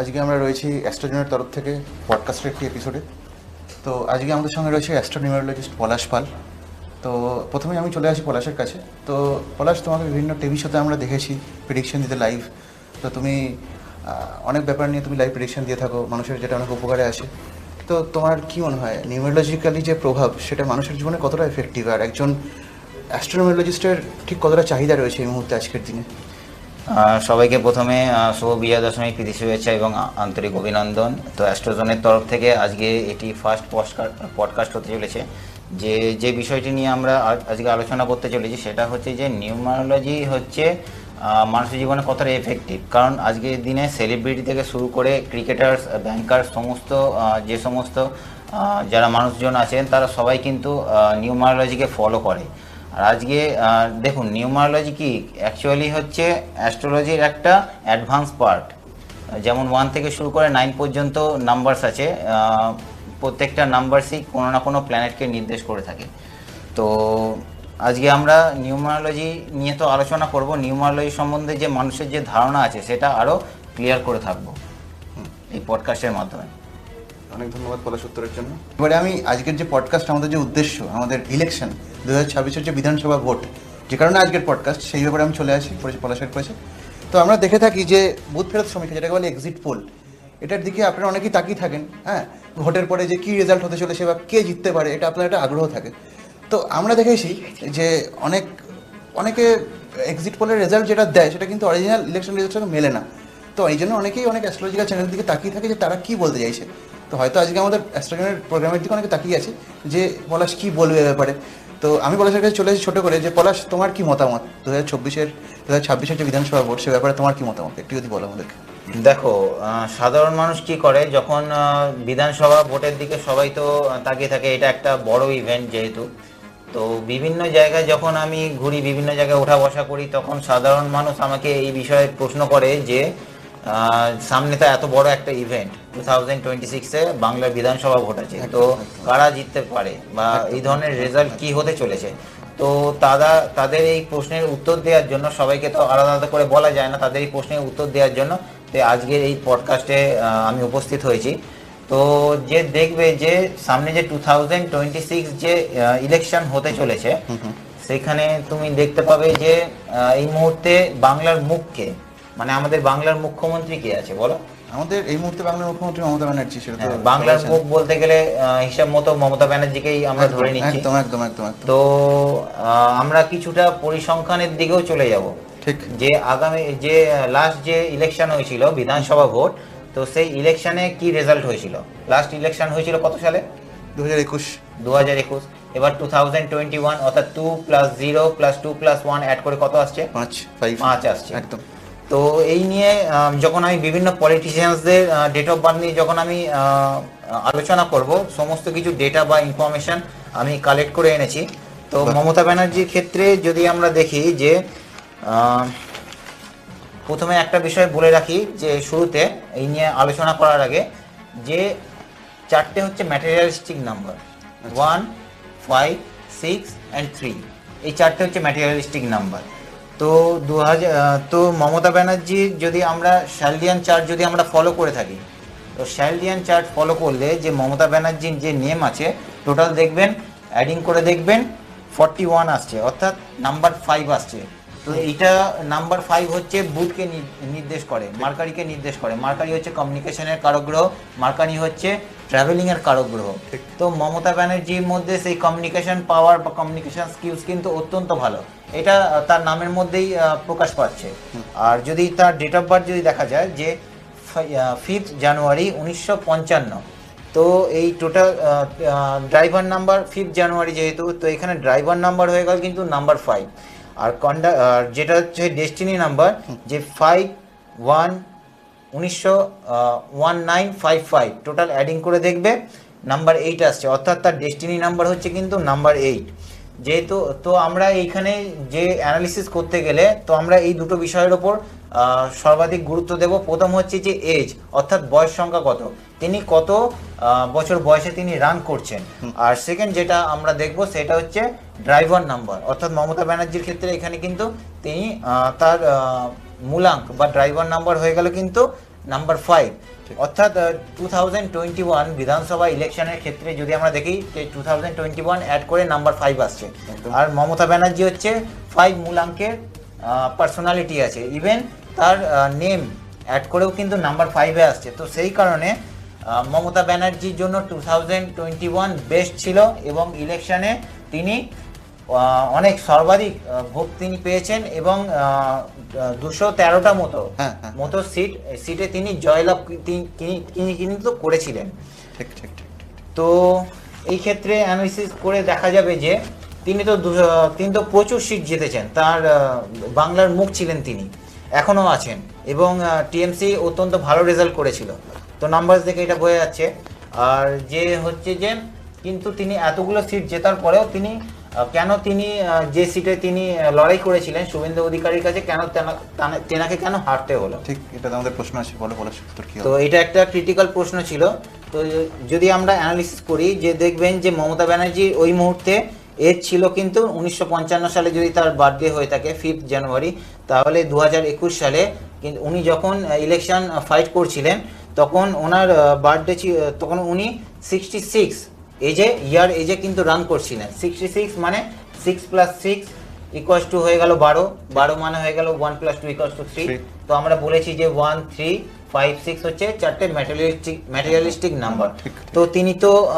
আজকে আমরা রয়েছি অ্যাস্ট্রোজনের তরফ থেকে পডকাস্টের একটি এপিসোডে তো আজকে আমাদের সঙ্গে রয়েছে অ্যাস্ট্রোনিউমারোলজিস্ট পলাশ পাল। তো প্রথমে আমি চলে আসি পলাশের কাছে। তো পলাশ, তোমাকে বিভিন্ন টিভি শোতে আমরা দেখেছি প্রিডিকশন দিতে লাইভ তো তুমি অনেক ব্যাপার নিয়ে তুমি লাইভ প্রিডিকশন দিয়ে থাকো, মানুষের যেটা অনেক উপকারে আসে। তো তোমার কি মনে হয় নিউমারোলজিক্যালি যে প্রভাব, সেটা মানুষের জীবনে কতটা এফেক্টিভ আর একজন অ্যাস্ট্রোনিউমারোলজিস্টের ঠিক কতটা চাহিদা রয়েছে এই মুহূর্তে, আজকের দিনে? সবাইকে প্রথমে শুভ বিজয়া দশমী প্রীতি শুভেচ্ছা এবং আন্তরিক অভিনন্দন। তো অ্যাস্ট্রোজনের তরফ থেকে আজকে এটি ফার্স্ট পডকাস্ট হতে চলেছে। যে যে বিষয়টি নিয়ে আমরা আজকে আলোচনা করতে চলেছি সেটা হচ্ছে যে, নিউমারোলজি হচ্ছে মানুষের জীবনে কতটা এফেক্টিভ কারণ আজকের দিনে সেলিব্রিটি থেকে শুরু করে ক্রিকেটার্স ব্যাংকার সমস্ত যে সমস্ত যারা মানুষজন আছেন, তারা সবাই কিন্তু নিউমারোলজিকে ফলো করে। আর আজকে দেখুন, নিউমারোলজি কি? অ্যাকচুয়ালি হচ্ছে অ্যাস্ট্রোলজির একটা অ্যাডভান্স পার্ট যেমন ওয়ান থেকে শুরু করে নাইন পর্যন্ত নাম্বারস আছে। প্রত্যেকটা নাম্বারসই কোনো না কোনো প্ল্যানেটকে নির্দেশ করে থাকে। তো আজকে আমরা নিউমারোলজি নিয়ে তো আলোচনা করব। নিউমারোলজি সম্বন্ধে যে মানুষের যে ধারণা আছে, সেটা আরও ক্লিয়ার করে থাকব। এই পডকাস্টের মাধ্যমে। অনেক ধন্যবাদ পলাশ উত্তরের জন্য। এবারে আমি আজকের যে পডকাস্ট আমাদের যে উদ্দেশ্য, আমাদের ইলেকশন দু হাজার ছাব্বিশের যে বিধানসভা ভোট যে কারণে আজকের পডকাস্ট সেই ব্যাপারে আমি চলে আসি পলাশের করেছে তো আমরা দেখে থাকি যে বুথ ফেরত সমীক্ষা যেটাকে বলে এক্সিট পোল এটার দিকে আপনারা অনেকেই তাকিয়ে থাকেন হ্যাঁ? ভোটের পরে যে কী রেজাল্ট হতে চলেছে বা কে জিততে পারে, এটা আপনার একটা আগ্রহ থাকে। তো আমরা দেখেছি যে অনেক, অনেকে এক্সিট পোলের রেজাল্ট যেটা দেয়, সেটা কিন্তু অরিজিনাল ইলেকশন রেজাল্টের সঙ্গে মেলে না। তো এই জন্য অনেকেই অনেক অ্যাস্ট্রোলজিক্যাল চ্যানেলের দিকে তাকিয়ে থাকে যে তারা কী বলতে চাইছে। তো হয়তো আজকে আমাদের অ্যাস্ট্রোজনের প্রোগ্রামের দিকে অনেকে তাকিয়ে আছে যে, পলাশ কি বলবে ব্যাপারে? তো আমি পলাশের কাছে চলে এসেছি ছোটো করে যে, পলাশ, তোমার কি মতামত? দু হাজার চব্বিশের দু হাজার ছাব্বিশের যে বিধানসভা ভোট, সে ব্যাপারে তোমার কি মতামত? একটু যদি বলো আমাদেরকে। দেখো সাধারণ মানুষ কি করে? যখন বিধানসভা ভোটের দিকে সবাই তো তাকিয়ে থাকে, এটা একটা বড় ইভেন্ট যেহেতু। তো বিভিন্ন জায়গায় যখন আমি ঘুরি, বিভিন্ন জায়গায় ওঠা বসা করি, তখন সাধারণ মানুষ আমাকে এই বিষয়ে প্রশ্ন করে যে সামনে তো এত বড় একটা ইভেন্ট টু থাউজেন্ড টোয়েন্টি সিক্সে বাংলার বিধানসভা ভোট আছে। তো কারা জিততে পারে বা এই ধরনের রেজাল্ট কি হতে চলেছে? তো তারা তাদের এই প্রশ্নের উত্তর দেওয়ার জন্য সবাইকে তো আলাদা আলাদা করে বলা যায় না তাদের এই প্রশ্নের উত্তর দেওয়ার জন্য তো আজকের এই পডকাস্টে আমি উপস্থিত হয়েছি। তো যে দেখবে যে সামনে যে টু থাউজেন্ড টোয়েন্টি সিক্স যে ইলেকশন হতে চলেছে সেখানে তুমি দেখতে পাবে যে এই মুহূর্তে বাংলার মুখকে মানে আমাদের বাংলার মুখ্যমন্ত্রী কে আছে বলো? আমাদের এই মুহূর্তে বাংলার মুখ্যমন্ত্রী মমতা ব্যানার্জি সেটা তো হ্যাঁ, বাংলার মুখ বলতে গেলে হিসাব মতো মমতা ব্যানার্জিকেই আমরা ধরে নিচ্ছি। একদম একদম একদম তো আমরা কিছুটা পরিসংখ্যানের দিকেও চলে যাব। ঠিক। যে আগামী যে লাস্ট যে ইলেকশন হয়েছিল বিধানসভা ভোট তো সেই ইলেকশনে কি রেজাল্ট হয়েছিল? লাস্ট ইলেকশন হয়েছিল কত সালে? দু হাজার একুশ। দু হাজার একুশ। এবার টু থাউজেন্ড টোয়েন্টি ওয়ান অর্থাৎ two plus zero plus two plus one add করে কত আসছে? পাঁচ ফাইভ পাঁচ আসছে। একদম। তো এই নিয়ে যখন আমি বিভিন্ন পলিটিশিয়ানসদের ডেট অফ বার্থ নিয়ে যখন আমি আলোচনা করব সমস্ত কিছু ডেটা বা ইনফরমেশন আমি কালেক্ট করে এনেছি। তো মমতা ব্যানার্জির ক্ষেত্রে যদি আমরা দেখি যে প্রথমে একটা বিষয় বলে রাখি যে শুরুতে এই নিয়ে আলোচনা করার আগে যে চারটে হচ্ছে materialistic number one five six and three এই চারটে হচ্ছে ম্যাটেরিয়ালিস্টিক নাম্বার তো দু হাজার তো মমতা ব্যানার্জির যদি আমরা শ্যালডিয়ান চার্ট যদি আমরা ফলো করে থাকি তো শ্যালডিয়ান চার্ট ফলো করলে যে মমতা ব্যানার্জির যে নেম আছে টোটাল দেখবেন অ্যাডিং করে দেখবেন ফর্টি ওয়ান আসছে অর্থাৎ নাম্বার ফাইভ আসছে। তো এইটা নাম্বার ফাইভ হচ্ছে বুথকে নির্দেশ করে মার্কারিকে নির্দেশ করে। মার্কারি হচ্ছে কমিউনিকেশনের কারক গ্রহ মার্কারি হচ্ছে ট্রাভেলিং এর কারক গ্রহ তো মমতা ব্যানার্জির মধ্যে সেই কমিউনিকেশন পাওয়ার বা কমিউনিকেশন স্কিলস কিন্তু অত্যন্ত ভালো। এটা তার নামের মধ্যেই প্রকাশ পাচ্ছে। আর যদি তার ডেট অফ বার্থ যদি দেখা যায় যে ফিফথ জানুয়ারি উনিশশো পঞ্চান্ন তো এই total driver number fifth January যেহেতু তো এখানে ড্রাইভার নাম্বার হয়ে গেল কিন্তু নাম্বার ফাইভ আর কন্ডা আর যেটা হচ্ছে ডেস্টিনি নাম্বার যে ফাইভ ওয়ান উনিশশো one nine five five total adding করে দেখবে নাম্বার এইট আসছে। অর্থাৎ তার ডেস্টিনি নাম্বার হচ্ছে কিন্তু নাম্বার এইট যেহেতু তো আমরা এইখানে যে অ্যানালিসিস করতে গেলে তো আমরা এই দুটো বিষয়ের ওপর সর্বাধিক গুরুত্ব দেব। প্রথম হচ্ছে যে এজ অর্থাৎ বয়স সংখ্যা কত? তিনি কত বছর বয়সে তিনি রান করছেন। আর সেকেন্ড যেটা আমরা দেখব সেটা হচ্ছে ড্রাইভার নাম্বার অর্থাৎ মমতা ব্যানার্জির ক্ষেত্রে এখানে কিন্তু তিনি তার মূলাঙ্ক বা ড্রাইভার নাম্বার হয়ে গেল কিন্তু নাম্বার ফাইভ অর্থাৎ টু থাউজেন্ড টোয়েন্টি ওয়ান বিধানসভা ইলেকশনের ক্ষেত্রে যদি আমরা দেখি যে two thousand twenty one add করে নাম্বার ফাইভ আসছে। আর মমতা ব্যানার্জি হচ্ছে ফাইভ মূলাঙ্কের পার্সোনালিটি আছে। ইভেন তার নেম অ্যাড করেও কিন্তু নাম্বার ফাইভে আসছে। তো সেই কারণে মমতা ব্যানার্জির জন্য two thousand twenty one best ছিল এবং ইলেকশনে তিনি অনেক সর্বাধিক ভোট তিনি পেয়েছেন এবং দুশো তেরোটা মতো হ্যাঁ, হ্যাঁ। মতো সিট সিটে তিনি জয়লাভ তিনি- কিন্তু করেছিলেন। তো এই ক্ষেত্রে অ্যানালিসিস করে দেখা যাবে যে তিনি তো তিনি তো প্রচুর সিট জিতেছেন। তার বাংলার মুখ ছিলেন তিনি এখনও আছেন এবং টিএমসি অত্যন্ত ভালো রেজাল্ট করেছিল। তো নাম্বার দেখে এটা বোঝা যাচ্ছে। আর যে হচ্ছে যে কিন্তু তিনি এতগুলো সিট জেতার পরেও তিনি কেন তিনি যে সিটে তিনি লড়াই করেছিলেন শুভেন্দু অধিকারীর কাছে কেন তেনা- তেনাকে কেন হারতে হলো? ঠিক এটা তো আমাদের প্রশ্ন আছে বলো বলো উত্তর কি তো এটা একটা ক্রিটিক্যাল প্রশ্ন ছিল। তো যদি আমরা অ্যানালিসিস করি যে দেখবেন যে মমতা ব্যানার্জি ওই মুহূর্তে এজ ছিল কিন্তু উনিশশো পঞ্চান্ন সালে যদি তার বার্থডে হয়ে থাকে ফিফথ জানুয়ারি তাহলে দু হাজার একুশ সালে কিন্তু উনি যখন ইলেকশন ফাইট করছিলেন তখন ওনার বার্থডে তখন উনি সিক্সটি সিক্স এজে ইয়ার এজে কিন্তু রান করছিলেন সিক্সটি সিক্স মানে six plus six equals to হয়ে গেল বারো। বারো মানে হয়ে গেল one plus two equals to three তো আমরা বলেছি যে ওয়ান থ্রি ফাইভ সিক্স হচ্ছে চারটে ম্যাটেরিয়ালিস্টিক ম্যাটেরিয়ালিস্টিক নাম্বার তো তিনি তো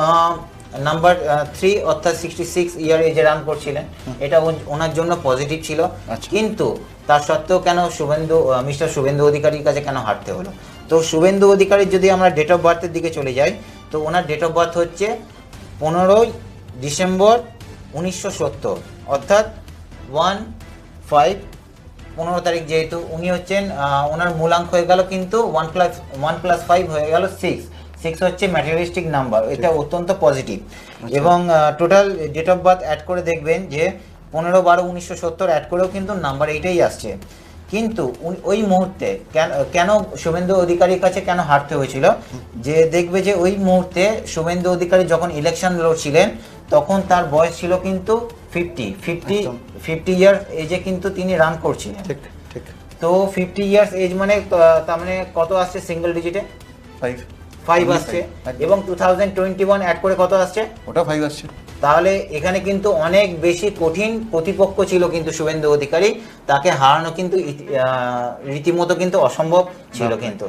নাম্বার থ্রি অর্থাৎ সিক্সটি সিক্স ইয়ার এজে রান করছিলেন। এটা ওন- ওনার জন্য পজিটিভ ছিল। আচ্ছা। কিন্তু তার সত্ত্বেও কেন শুভেন্দু মিস্টার শুভেন্দু অধিকারীর কাছে কেন হারতে হলো? তো শুভেন্দু অধিকারীর যদি আমরা ডেট অফ বার্থের দিকে চলে যাই তো ওনার ডেট অফ বার্থ হচ্ছে পনেরোই ডিসেম্বর উনিশশো সত্তর। অর্থাৎ ওয়ান ফাইভ পনেরো তারিখ যেহেতু উনি হচ্ছেন ওনার মূলাঙ্ক হয়ে গেল কিন্তু one plus one plus five হয়ে গেল সিক্স। সিক্স হচ্ছে ম্যাটেরিয়ালিস্টিক নাম্বার এটা অত্যন্ত পজিটিভ এবং total date of birth add করে দেখবেন যে পনেরো বারো উনিশশো সত্তর অ্যাড করেও কিন্তু নাম্বার এইটাই আসছে। কিন্তু ওই মুহূর্তে কেন কেন শুভেন্দু অধিকারীর কাছে কেন হারতে হয়েছিল? যে দেখবে যে ওই মুহূর্তে শুভেন্দু অধিকারী যখন ইলেকশন লড়ছিলেন তখন তার বয়স ছিল কিন্তু ফিফটি ফিফটি ফিফটি ইয়ার্স এজে কিন্তু তিনি রান করছিলেন। ঠিক ঠিক। তো ফিফটি ইয়ার্স এজ মানে তার মানে কত আসছে সিঙ্গেল ডিজিটে ফাইভ ফাইভ আসছে। এবং two thousand twenty one add করে কত আসছে? ওটা ফাইভ আসছে। তাহলে এখানে কিন্তু অনেক বেশি কঠিন প্রতিপক্ষ ছিল কিন্তু শুভেন্দু অধিকারী। তাকে হারানো কিন্তু রীতিমতো কিন্তু অসম্ভব ছিল কিন্তু।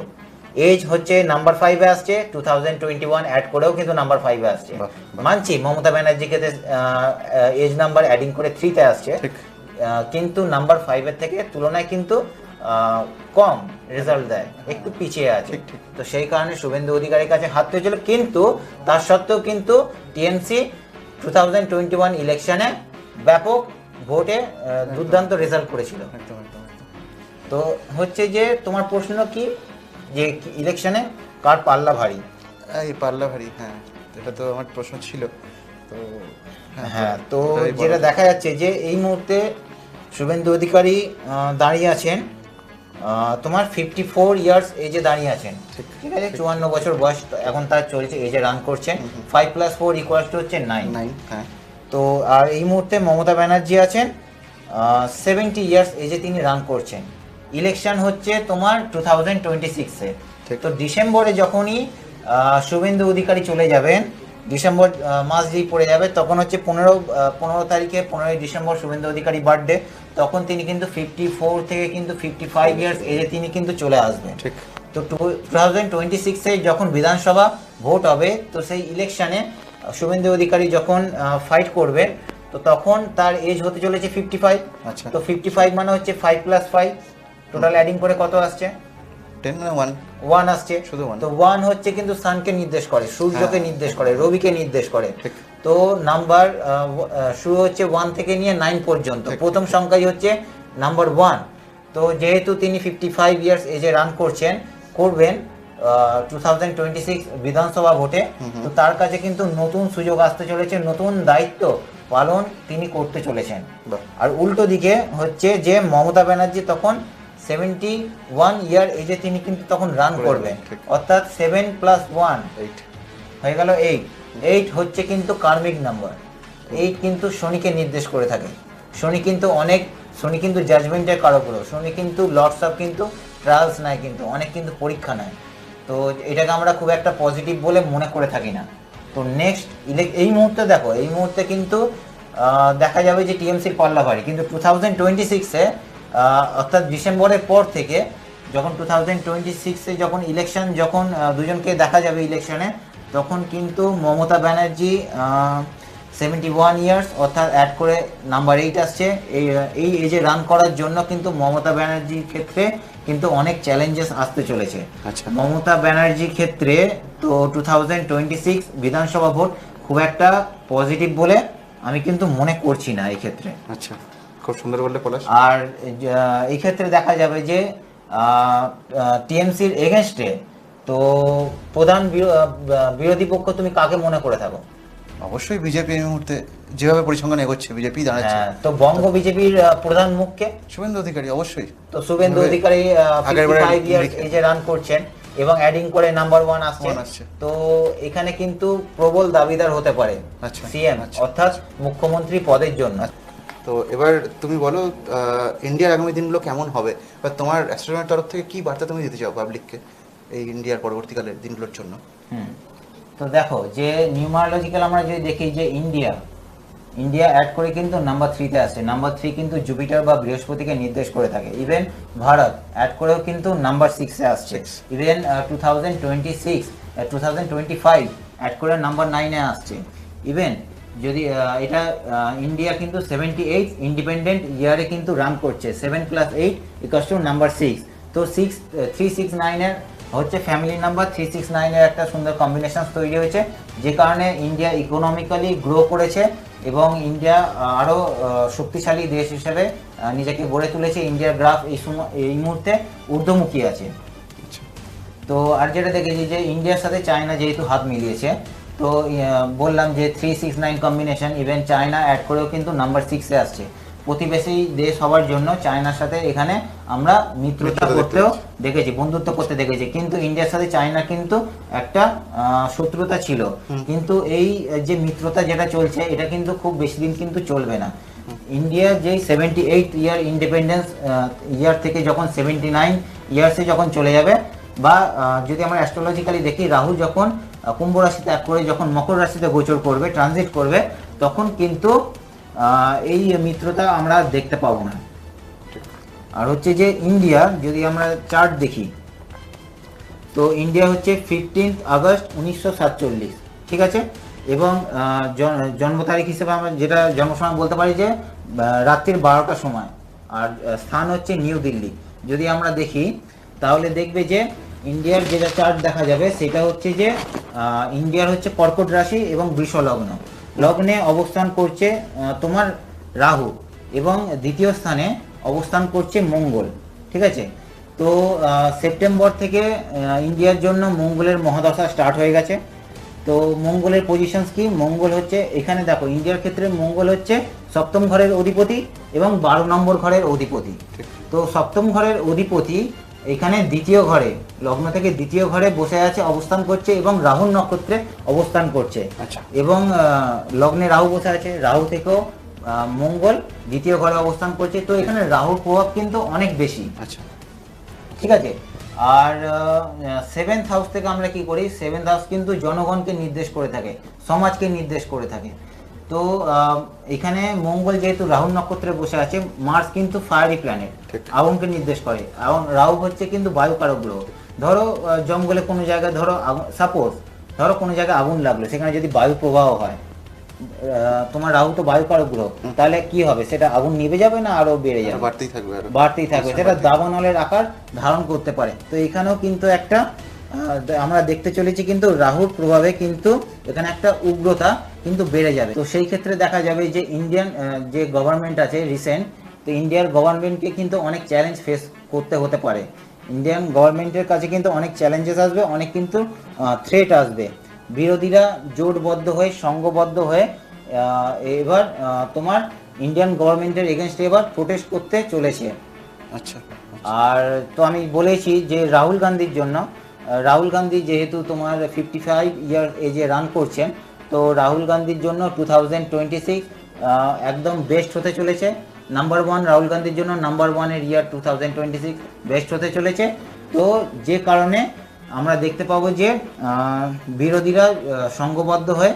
এজ হচ্ছে নাম্বার ফাইভে আসছে two thousand twenty one add করেও কিন্তু নাম্বার ফাইভে আসছে। মানছি মমতা ব্যানার্জিকে এজ নাম্বার অ্যাডিং করে থ্রিতে আসছে। কিন্তু নাম্বার ফাইভের থেকে তুলনায় কিন্তু কম রেজাল্ট দেয় একটু পিছিয়ে আছে। তো সেই কারণে শুভেন্দু অধিকারীর কাছে হাত হয়েছিল কিন্তু তার সত্ত্বেও কিন্তু TMC two thousand twenty one ইলেকশনে ব্যাপক ভোটে দুর্দান্ত রেজাল্ট করেছিল। তো হচ্ছে যে তোমার প্রশ্ন কি? যে ইলেকশনে কার পাল্লা ভারী? এই পাল্লা ভারী হ্যাঁ। এটা তো আমার প্রশ্ন ছিল। তো হ্যাঁ তো যেটা দেখা যাচ্ছে যে এই মুহূর্তে শুভেন্দু অধিকারী দাঁড়িয়ে আছেন। তোমার ফিফটি ফোর ইয়ার্স এজে দাঁড়িয়ে আছেন। ঠিক, ঠিক আছে? চুয়ান্ন বছর বয়স এখন তার চলছে এজে রান করছেন। Five plus four equal to হচ্ছে নাইন নাইন হ্যাঁ। তো আর এই মুহূর্তে মমতা ব্যানার্জি আছেন। সেভেন্টি ইয়ার্স এজে তিনি রান করছেন। ইলেকশন হচ্ছে তোমার টু থাউজেন্ড টোয়েন্টি সিক্সে তো ডিসেম্বরে যখনই শুভেন্দু অধিকারী চলে যাবেন ডিসেম্বর মাস যেই পড়ে যাবে তখন হচ্ছে পনেরো পনেরো তারিখে পনেরোই ডিসেম্বর শুভেন্দু অধিকারী বার্থডে তখন তিনি কিন্তু ফিফটি ফোর থেকে কিন্তু ফিফটি ফাইভ ইয়ার্স এজে তিনি কিন্তু চলে আসবেন। ঠিক। তো টু থাউজেন্ড টোয়েন্টি সিক্সে যখন বিধানসভা ভোট হবে তো সেই ইলেকশানে শুভেন্দু অধিকারী যখন ফাইট করবে তো তখন তার এজ হতে চলেছে ফিফটি ফাইভ আচ্ছা। তো ফিফটি ফাইভ মানে হচ্ছে five plus five total adding করে কত আসছে? টেন মানে ওয়ান ওয়ান আসছে। শুধু one। তো ওয়ান হচ্ছে কিন্তু সানকে নির্দেশ করে সূর্যকে হ্যাঁ। নির্দেশ করে রবিকে নির্দেশ করে। তো নাম্বার শুরু হচ্ছে ওয়ান থেকে নিয়ে নাইন পর্যন্ত। প্রথম সংখ্যাই হচ্ছে নাম্বার ওয়ান তো যেহেতু তিনি ফিফটি ফাইভ ইয়ার্স এজে রান করছেন করবেন টু থাউজেন্ড টোয়েন্টি সিক্স বিধানসভা ভোটে তো তার কাছে কিন্তু নতুন সুযোগ আসতে চলেছে নতুন দায়িত্ব পালন তিনি করতে চলেছেন। আর উল্টো দিকে হচ্ছে যে মমতা ব্যানার্জি তখন সেভেন্টি ওয়ান ইয়ার এজে তিনি কিন্তু তখন রান করবেন। অর্থাৎ সেভেন প্লাস ওয়ান এইট হয়ে গেল এইট এইট হচ্ছে কিন্তু কার্মিক নাম্বার এইট কিন্তু শনিকে নির্দেশ করে থাকে। শনি কিন্তু অনেক শনি কিন্তু জাজমেন্টের কারক গ্রহ শনি কিন্তু লর্ডস অফ কিন্তু ট্রায়ালস নেয় কিন্তু অনেক কিন্তু পরীক্ষা নেয়। তো এটাকে আমরা খুব একটা পজিটিভ বলে মনে করে থাকি না। তো নেক্সট এই মুহূর্তে দেখো এই মুহূর্তে কিন্তু দেখা যাবে যে টিএমসির পাল্লা ভারী কিন্তু টু থাউজেন্ড টোয়েন্টি সিক্সে অর্থাৎ ডিসেম্বরের পর থেকে যখন টু থাউজেন্ড টোয়েন্টি সিক্সে যখন ইলেকশন যখন দুজনকে দেখা যাবে ইলেকশনে তখন কিন্তু Mamata Banerjee seventy one years অর্থাৎ অ্যাড করে নাম্বার এইট আসছে। এই এই এজে রান করার জন্য কিন্তু মমতা ব্যানার্জির ক্ষেত্রে কিন্তু অনেক চ্যালেঞ্জেস আসতে চলেছে। আচ্ছা। মমতা ব্যানার্জির ক্ষেত্রে তো টু থাউজেন্ড টোয়েন্টি সিক্স বিধানসভা ভোট খুব একটা পজিটিভ বলে আমি কিন্তু মনে করছি না এই ক্ষেত্রে। আচ্ছা। খুব সুন্দর বললে পলাশ। আর আহ, এই ক্ষেত্রে দেখা যাবে যে টিএমসির এগেনস্টে তো প্রধান বিরো- বিরোধী পক্ষ তুমি কাকে মনে করে থাকো? অবশ্যই বিজেপি এই মুহূর্তে যেভাবে পরিসংখ্যান এগোচ্ছে বিজেপি দাঁড়াচ্ছে। হ্যাঁ, তো বঙ্গ বিজেপির প্রধান মুখকে? শুভেন্দু অধিকারী অবশ্যই। তো শুভেন্দু অধিকারী লিখে। এজে রান করছেন এবং অ্যাডিং করে নাম্বার ওয়ান আসছে। তো এখানে কিন্তু প্রবল দাবিদার হতে পারে আচ্ছা, সিএম আচ্ছা। অর্থাৎ মুখ্যমন্ত্রী পদের জন্য। তো এবার তুমি বলো ইন্ডিয়ার আগামী দিনগুলো কেমন হবে? বা তোমার অ্যাস্ট্রোনমের তরফ থেকে কি বার্তা তুমি দিতে চাও পাবলিককে এই ইন্ডিয়ার পরবর্তীকালের দিনগুলোর জন্য? হুম। তো দেখো যে নিউমারোলজিক্যাল আমরা যদি দেখি যে ইন্ডিয়া ইন্ডিয়া অ্যাড করে কিন্তু নাম্বার থ্রিতে আসছে। নাম্বার থ্রি কিন্তু জুপিটার বা বৃহস্পতিকে নির্দেশ করে থাকে। ইভেন ভারত অ্যাড করেও কিন্তু নাম্বার সিক্সে আসছে। Even two thousand twenty six two thousand twenty five add করে নাম্বার নাইনে আসছে। ইভেন যদি এটা ইন্ডিয়া কিন্তু সেভেন্টি এইট ইন্ডিপেন্ডেন্ট ইয়ারে কিন্তু রান করছে seven plus eight equals to number six তো সিক্স থ্রি সিক্স নাইনের হচ্ছে ফ্যামিলি নাম্বার থ্রি সিক্স নাইনের একটা সুন্দর কম্বিনেশন তৈরি হয়েছে যে কারণে ইন্ডিয়া ইকোনমিক্যালি গ্রো করেছে এবং ইন্ডিয়া আরও শক্তিশালী দেশ হিসেবে নিজেকে গড়ে তুলেছে। ইন্ডিয়ার গ্রাফ এই সময় এই মুহূর্তে ঊর্ধ্বমুখী আছে। আচ্ছা। তো আর যেটা দেখেছি যে ইন্ডিয়ার সাথে চায়না যেহেতু হাত মিলিয়েছে তো বললাম যে three six nine combination even China add করেও কিন্তু নাম্বার সিক্সে আসছে। প্রতিবেশী দেশ হওয়ার জন্য চায়নার সাথে এখানে আমরা মিত্রতা করতেও দেখেছি বন্ধুত্ব করতে দেখেছি। কিন্তু ইন্ডিয়ার সাথে চায়না কিন্তু একটা শত্রুতা ছিল। কিন্তু এই যে মিত্রতা যেটা চলছে এটা কিন্তু খুব বেশি দিন কিন্তু চলবে না। ইন্ডিয়ার যেই seventy eight year independence year থেকে যখন সেভেন্টি নাইন ইয়ার্সে যখন চলে যাবে বা যদি আমরা অ্যাস্ট্রোলজিক্যালি দেখি রাহু যখন কুম্ভ রাশিতে এক করে যখন মকর রাশিতে গোচর করবে ট্রানজিট করবে, তখন কিন্তু এই মিত্রতা আমরা দেখতে পাবো না। আর হচ্ছে যে ইন্ডিয়া, যদি আমরা চার্ট দেখি, তো ইন্ডিয়া হচ্ছে ফিফটিন্থ আগস্ট উনিশশো সাতচল্লিশ, ঠিক আছে? এবং জন্ম তারিখ হিসেবে আমরা যেটা জন্ম সময় বলতে পারি যে রাত্রির বারোটার সময়। আর স্থান হচ্ছে নিউ দিল্লি। যদি আমরা দেখি, তাহলে দেখবে যে ইন্ডিয়ার যেটা চার্ট দেখা যাবে সেটা হচ্ছে যে ইন্ডিয়ার হচ্ছে কর্কট রাশি এবং বৃষ লগ্ন। লগ্নে অবস্থান করছে তোমার রাহু এবং দ্বিতীয় স্থানে অবস্থান করছে মঙ্গল ঠিক আছে? তো সেপ্টেম্বর থেকে ইন্ডিয়ার জন্য মঙ্গলের মহাদশা স্টার্ট হয়ে গেছে। তো মঙ্গলের পজিশনস কি? মঙ্গল হচ্ছে এখানে দেখো ইন্ডিয়ার ক্ষেত্রে মঙ্গল হচ্ছে সপ্তম ঘরের অধিপতি এবং বারো নম্বর ঘরের অধিপতি। তো সপ্তম ঘরের অধিপতি এখানে দ্বিতীয় ঘরে লগ্ন থেকে দ্বিতীয় ঘরে বসে আছে অবস্থান করছে এবং রাহুল নক্ষত্রে অবস্থান করছে। আচ্ছা। এবং লগ্নে রাহু বসে আছে রাহু থেকেও আহ, মঙ্গল দ্বিতীয় ঘরে অবস্থান করছে। তো এখানে রাহুর প্রভাব কিন্তু অনেক বেশি। আচ্ছা। ঠিক আছে? আর সেভেন্থ হাউস থেকে আমরা কি করি? সেভেন্থ হাউস কিন্তু জনগণকে নির্দেশ করে থাকে সমাজকে নির্দেশ করে থাকে। তো এখানে মঙ্গল যেহেতু রাহুল নক্ষত্রে বসে আছে মার্স কিন্তু ফায়ারি প্ল্যানেট আগুনকে নির্দেশ করে। এবং রাহু হচ্ছে কিন্তু বায়ুকারক গ্রহ। ধরো জঙ্গলে কোনো জায়গায় ধরো সাপোজ ধরো কোনো জায়গায় আগুন লাগল সেখানে যদি বায়ু প্রবাহ হয় তোমার রাহু তো বায়ুকারক গ্রহ তাহলে কি হবে? সেটা আগুন নিভে যাবে না আরও বেড়ে যাবে? বাড়তেই থাকবে বাড়তেই থাকবে। সেটা দাবানলের আকার ধারণ করতে পারে। তো এখানেও কিন্তু একটা আমরা দেখতে চলেছি কিন্তু রাহুর প্রভাবে কিন্তু এখানে একটা উগ্রতা কিন্তু বেড়ে যাবে। তো সেই ক্ষেত্রে দেখা যাবে যে ইন্ডিয়ান যে গভর্নমেন্ট আছে রিসেন্ট তো ইন্ডিয়ার গভর্নমেন্টকে কিন্তু অনেক চ্যালেঞ্জ ফেস করতে হতে পারে। ইন্ডিয়ান গভর্নমেন্টের কাছে কিন্তু অনেক চ্যালেঞ্জেস আসবে অনেক কিন্তু থ্রেট আসবে। বিরোধীরা জোটবদ্ধ হয়ে সংঘবদ্ধ হয়ে এবার তোমার ইন্ডিয়ান গভর্নমেন্টের এগেনস্টে এবার প্রোটেস্ট করতে চলেছে। আচ্ছা। আর তো আমি বলেছি যে রাহুল গান্ধীর জন্য রাহুল গান্ধী যেহেতু তোমার ফিফটি ফাইভ ইয়ার এজে রান করছেন তো রাহুল গান্ধীর জন্য টু থাউজেন্ড টোয়েন্টি সিক্স একদম বেস্ট হতে চলেছে। নাম্বার ওয়ান রাহুল গান্ধীর জন্য নাম্বার ওয়ানের year two thousand twenty six best হতে চলেছে। তো যে কারণে আমরা দেখতে পাবো যে বিরোধীরা সংঘবদ্ধ হয়ে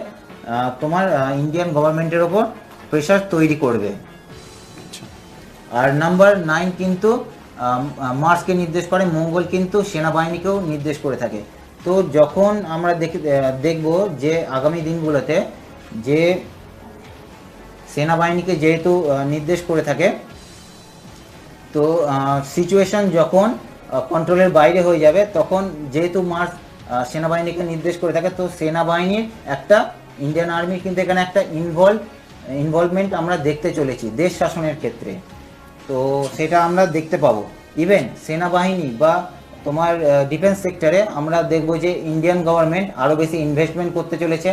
তোমার ইন্ডিয়ান গভর্নমেন্টের ওপর প্রেশার তৈরি করবে। আচ্ছা। আর নাম্বার নাইন কিন্তু মার্সকে নির্দেশ করে, মঙ্গল কিন্তু সেনাবাহিনীকেও নির্দেশ করে থাকে। তো যখন আমরা দেখব যে আগামী দিনগুলোতে যে সেনাবাহিনীকে যেহেতু নির্দেশ করে থাকে, তো সিচুয়েশন যখন কন্ট্রোলের বাইরে হয়ে যাবে, তখন যেহেতু মার্স সেনাবাহিনীকে নির্দেশ করে থাকে, তো সেনাবাহিনীর একটা ইন্ডিয়ান আর্মির কিন্তু এখানে একটা ইনভলভ ইনভলভমেন্ট আমরা দেখতে চলেছি, দেশ শাসনের ক্ষেত্রে। তো সেটা আমরা দেখতে পাবো। ইভেন সেনাবাহিনী বা তোমার ডিফেন্স সেক্টরে আমরা দেখব যে ইন্ডিয়ান গভর্নমেন্ট আরও বেশি ইনভেস্টমেন্ট করতে চলেছে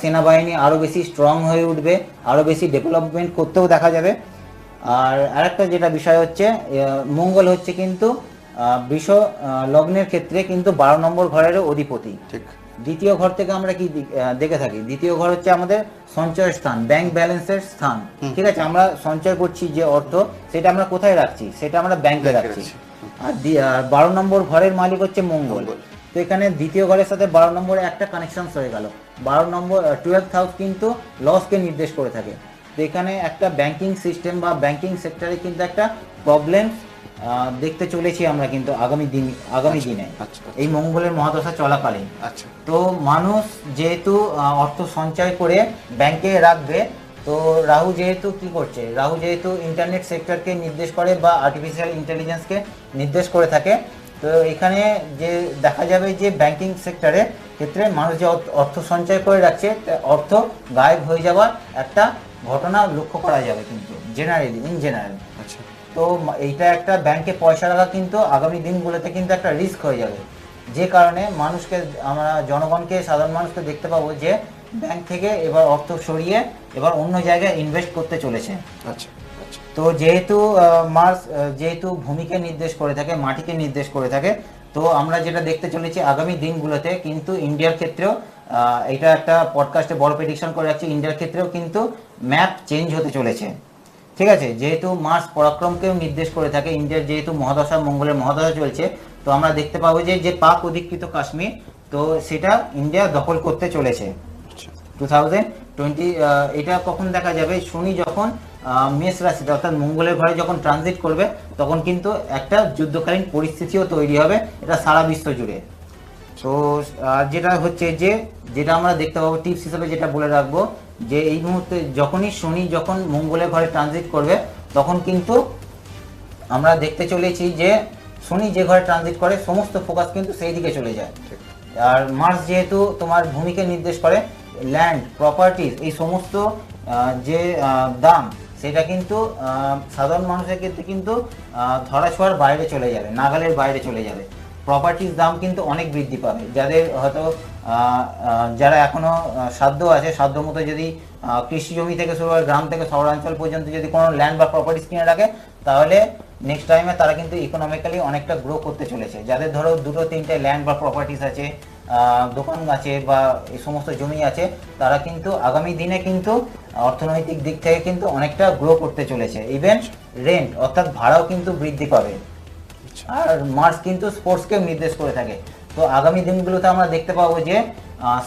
সেনাবাহিনী আরও বেশি স্ট্রং হয়ে উঠবে আরও বেশি ডেভেলপমেন্ট করতেও দেখা যাবে। আর আরেকটা যেটা বিষয় হচ্ছে মঙ্গল হচ্ছে কিন্তু বিশ্ব লগ্নের ক্ষেত্রে কিন্তু বারো নম্বর ঘরেরও অধিপতি। ঠিক। দ্বিতীয় ঘর থেকে আমরা কি দেখে থাকি? দ্বিতীয় ঘর হচ্ছে আমাদের সঞ্চয় স্থান ব্যাংক ব্যালেন্সের স্থান। ঠিক আছে? আমরা সঞ্চয় করছি যে অর্থ সেটা আমরা কোথায় রাখছি? সেটা আমরা ব্যাংকে রাখছি। আর বারো নম্বর ঘরের মালিক হচ্ছে মঙ্গল। মঙ্গল। তো এখানে দ্বিতীয় ঘরের সাথে বারো নম্বরে একটা কানেকশন হয়ে গেল। বারো নম্বর টুয়েলভ হাউস কিন্তু লসকে নির্দেশ করে থাকে। তো এখানে একটা ব্যাংকিং সিস্টেম বা ব্যাংকিং সেক্টরে কিন্তু একটা প্রবলেম দেখতে চলেছি আমরা কিন্তু আগামী দিন আগামী দিনে। আচ্ছা এই মঙ্গলের মহাদশা চলাকালীন। আচ্ছা। তো মানুষ যেহেতু অর্থ সঞ্চয় করে ব্যাংকে রাখবে তো রাহু যেহেতু কি করছে? রাহু যেহেতু ইন্টারনেট সেক্টরকে নির্দেশ করে বা আর্টিফিশিয়াল ইন্টেলিজেন্সকে নির্দেশ করে থাকে তো এখানে যে দেখা যাবে যে ব্যাংকিং সেক্টরে ক্ষেত্রে মানুষ যে অর্থ- অর্থ সঞ্চয় করে রাখছে অর্থ গায়েব হয়ে যাওয়ার একটা ঘটনা লক্ষ্য করা যাবে কিন্তু জেনারেলি ইন জেনারেল আচ্ছা। তো এইটা একটা ব্যাংকে পয়সা রাখা কিন্তু আগামী দিনগুলোতে কিন্তু একটা রিস্ক হয়ে যাবে। যে কারণে মানুষকে আমরা জনগণকে সাধারণ মানুষকে দেখতে পাবো যে ব্যাংক থেকে এবার অর্থ সরিয়ে এবার অন্য জায়গায় ইনভেস্ট করতে চলেছে। আচ্ছা আচ্ছা। তো যেহেতু মার্স যেহেতু ভূমিকে নির্দেশ করে থাকে মাটিকে নির্দেশ করে থাকে তো আমরা যেটা দেখতে চলেছি আগামী দিনগুলোতে কিন্তু ইন্ডিয়ার ক্ষেত্রেও এটা একটা পডকাস্টে বড় প্রেডিকশন করে রাখছি ইন্ডিয়ার ক্ষেত্রেও কিন্তু ম্যাপ চেঞ্জ হতে চলেছে। ঠিক আছে? যেহেতু মার্স পরাক্রমকেও নির্দেশ করে থাকে ইন্ডিয়ার যেহেতু মহাদশা মঙ্গলের মহাদশা চলছে তো আমরা দেখতে পাবো যে যে পাক অধিকৃত কাশ্মীর তো সেটা ইন্ডিয়া দখল করতে চলেছে। টু থাউজেন্ড টোয়েন্টি এটা কখন দেখা যাবে? শনি যখন আহ, মেষ রাশিতে অর্থাৎ মঙ্গলের ঘরে যখন ট্রানজিট করবে তখন কিন্তু একটা যুদ্ধকালীন পরিস্থিতিও তৈরি হবে এটা সারা বিশ্ব জুড়ে। তো যেটা হচ্ছে যে যেটা আমরা দেখতে পাবো টিপস হিসেবে যেটা বলে রাখব যে এই মুহূর্তে যখনই শনি যখন মঙ্গলের ঘরে ট্রানজিট করবে তখন কিন্তু আমরা দেখতে চলেছি যে শনি যে ঘরে ট্রানজিট করে সমস্ত ফোকাস কিন্তু সেই দিকে চলে যায়। আর মার্স যেহেতু তোমার ভূমিকে নির্দেশ করে ল্যান্ড প্রপার্টিজ এই সমস্ত আহ, যে দাম সেটা কিন্তু সাধারণ মানুষের ক্ষেত্রে কিন্তু আহ, ধরাছোঁয়ার বাইরে চলে যাবে নাগালের বাইরে চলে যাবে। প্রপার্টির দাম কিন্তু অনেক বৃদ্ধি পাবে। যাদের হয়তো যারা এখনও আহ, সাধ্য আছে সাধ্য মতো যদি কৃষি জমি থেকে শুরু করে গ্রাম থেকে শহরাঞ্চল পর্যন্ত যদি কোনো ল্যান্ড বা প্রপার্টিস কিনে রাখে তাহলে নেক্সট টাইমে তারা কিন্তু ইকোনমিক্যালি অনেকটা গ্রো করতে চলেছে। যাদের ধরো দুটো তিনটে ল্যান্ড বা প্রপার্টিস আছে দোকান আছে বা এই সমস্ত জমি আছে তারা কিন্তু আগামী দিনে কিন্তু অর্থনৈতিক দিক থেকে কিন্তু অনেকটা গ্রো করতে চলেছে। ইভেন রেন্ট অর্থাৎ ভাড়াও কিন্তু বৃদ্ধি পাবে। আর মার্চ কিন্তু স্পোর্টসকেও নির্দেশ করে থাকে। তো আগামী দিনগুলোতে আমরা দেখতে পাবো যে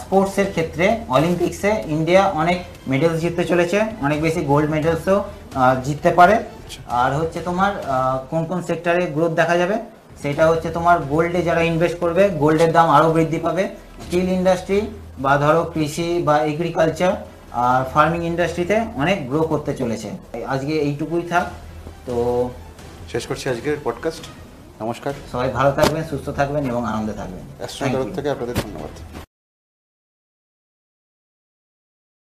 স্পোর্টসের ক্ষেত্রে অলিম্পিক্সে ইন্ডিয়া অনেক মেডেলস জিততে চলেছে অনেক বেশি গোল্ড মেডেলসও জিততে পারে। আর হচ্ছে তোমার কোন কোন সেক্টরে গ্রোথ দেখা যাবে? সেটা হচ্ছে তোমার গোল্ডে যারা ইনভেস্ট করবে গোল্ডের দাম আরও বৃদ্ধি পাবে। স্টিল ইন্ডাস্ট্রি বা ধরো কৃষি বা এগ্রিকালচার আর ফার্মিং ইন্ডাস্ট্রিতে অনেক গ্রো করতে চলেছে। আজকে এইটুকুই থাক। তো শেষ করছি আজকের পডকাস্ট নমস্কার। সবাই ভালো থাকবেন সুস্থ থাকবেন এবং আনন্দে থাকবেন। থেকে আপনাদের ধন্যবাদ।